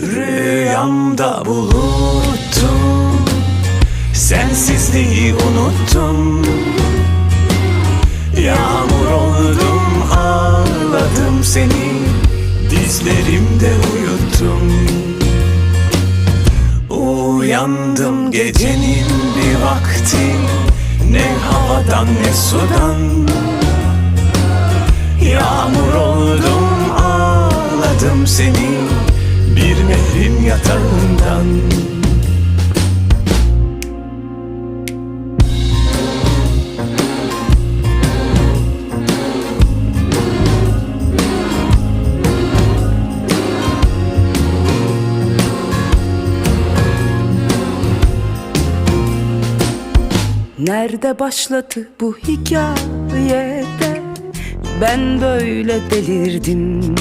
Rüyamda buluttum. Sensizliği unuttum. Yağmur oldum ağladım seni. Dizlerimde uyuttum. Uyandım gecenin bir vakti. Ne havadan ne sudan. Yağmur oldum ağladım seni Bir nehrin yatağından Nerede başladı bu hikayede? Ben böyle delirdim